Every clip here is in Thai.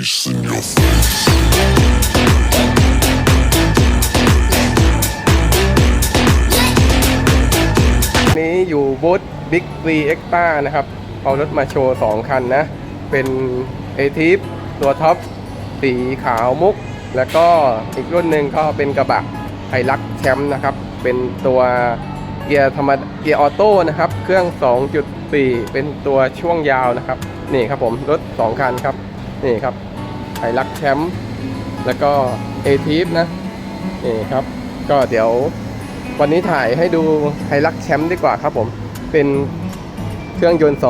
face in your face. นี้อยู่บูธ Big 3 Extra นะครับ เอารถมาโชว์ 2 คันนะ เป็น a t i p ตัวท็อป สีขาวมุก แล้วก็อีกรุ่นหนึ่งก็เป็นกระบะไฮลักแชมป์นะครับ เป็นตัวเกียร์ธรรมเกียร์ออโต้นะครับ เครื่อง 2.4 เป็นตัวช่วงยาวนะครับ นี่ครับผม รถ 2 คันครับ นี่ครับ ไฮลักแชมป์แล้วก็ a t i p นะนี่ครับ ก็เดี๋ยววันนี้ถ่ายให้ดูไฮลักแชมป์ดีกว่าครับผม เป็นเครื่องยนต์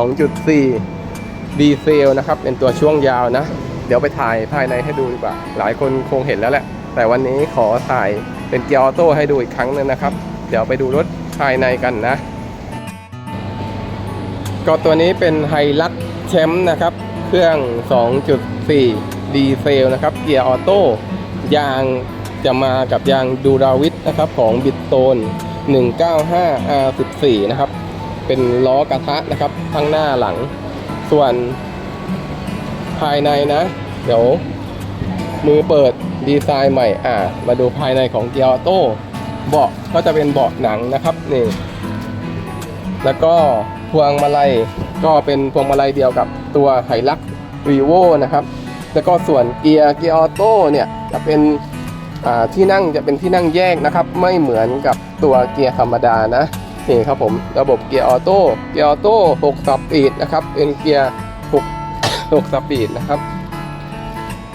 2.4 ดีเซลนะครับ เป็นตัวช่วงยาวนะ เดี๋ยวไปถ่ายภายในให้ดูดีกว่า หลายคนคงเห็นแล้วแหละ แต่วันนี้ขอถ่ายเป็นเกียร์ออโต้ให้ดูอีกครั้งหนึงนะครับ เดี๋ยวไปดูรถภายในกันนะ ก็ตัวนี้เป็นไฮลักแชมป์นะครับ เครื่อง 2.4 ดีเซลนะครับ เกียร์ออโต้ยางจะมากับยางดูราวิทนะครับของบิ t โ o น195 R14 นะครับ เป็นล้อกระทะนะครับทั้งหน้าหลัง ส่วนภายในนะ เดี๋ยวมือเปิดดีไซน์ใหม่อ่ามาดูภายในของเกียร์ออโต้เบาะก็จะเป็นเบาะหนังนะครับนี่แล้วก็พวงมาลัยก็เป็นพวงมาลัยเดียวกับตัวไฮลักรีโวนะครับ แล้วก็ส่วนเกียร์เกียร์ออโต้เนี่ยจะเป็นที่นั่งจะเป็นที่นั่งแยกนะครับ ไม่เหมือนกับตัวเกียร์ธรรมดานะนี่ครับผมระบบเกียร์ออโต้เกียร์ออโต้6สปีดนะครับเป็นเกียร์6 6สปีดนะครับ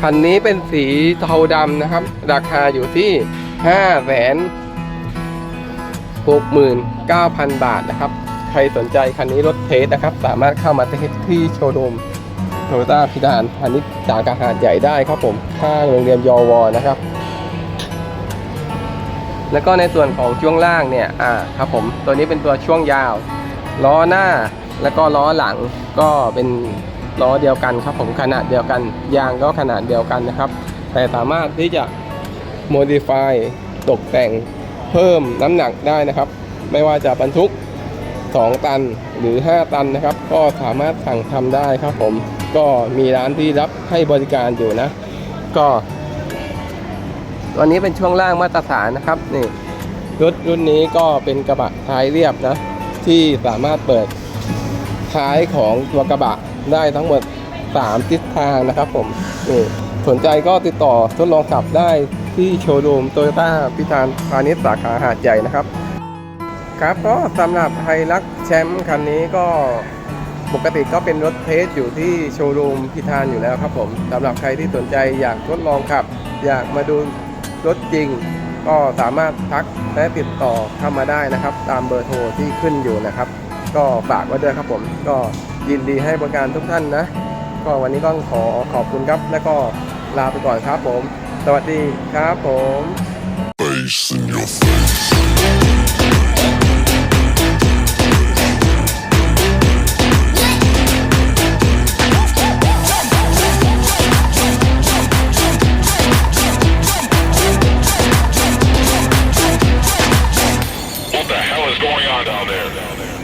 คันนี้เป็นสีเทาดำนะครับ ราคาอยู่ที่5แสน69,000 บาทนะครับ ใครสนใจคันนี้รถเทสนะครับ สามารถเข้ามาเทสที่โชว์รูม โตโยต้าพิดานพาณิชย์สาขาหาดใหญ่ได้ครับผมข้างโรงเรียนยอวอนะครับ แล้วก็ในส่วนของช่วงล่างเนี่ยอ่าครับผมตัวนี้เป็นตัวช่วงยาว ล้อหน้าแล้วก็ล้อหลังก็เป็นล้อเดียวกันครับผมขนาดเดียวกัน ยางก็ขนาดเดียวกันนะครับ แต่สามารถที่จะ modify ตกแต่งเพิ่มน้ำหนักได้นะครับ ไม่ว่าจะบรรทุก 2 ตันหรือ 5 ตันนะครับ ก็สามารถสั่งทำได้ครับผม ก็มีร้านที่รับให้บริการอยู่นะ ก็ตัวนี้เป็นช่วงล่างมาตรฐานนะครับนี่รถรุ่นนี้ก็เป็นกระบะท้ายเรียบนะ ที่สามารถเปิดท้ายของตัวกระบะได้ทั้งหมด 3 ทิศทางนะครับผมนี่สนใจก็ติดต่อทดลองขับได้ที่โชว์รูมโตโยต้าพิธานพาณิชย์สาขาหาดใหญ่นะครับ ครับก็สำหรับไฮลักแชมป์คันนี้ก็ ปกติก็เป็นรถเทสอยู่ที่โชว์รูมพิธานอยู่แล้วครับผมสำหรับใครที่สนใจอยากทดลองขับ อยากมาดูรถจริง ก็สามารถทักและติดต่อเข้ามาได้นะครับ ตามเบอร์โทรที่ขึ้นอยู่นะครับ ก็ฝากไว้ด้วยครับผมก็ยินดีให้บริการทุกท่านนะ ก็วันนี้ก็ขอขอบคุณครับ และก็ลาไปก่อนครับผม สวัสดีครับผม Face in your face. is going on down there? Down there.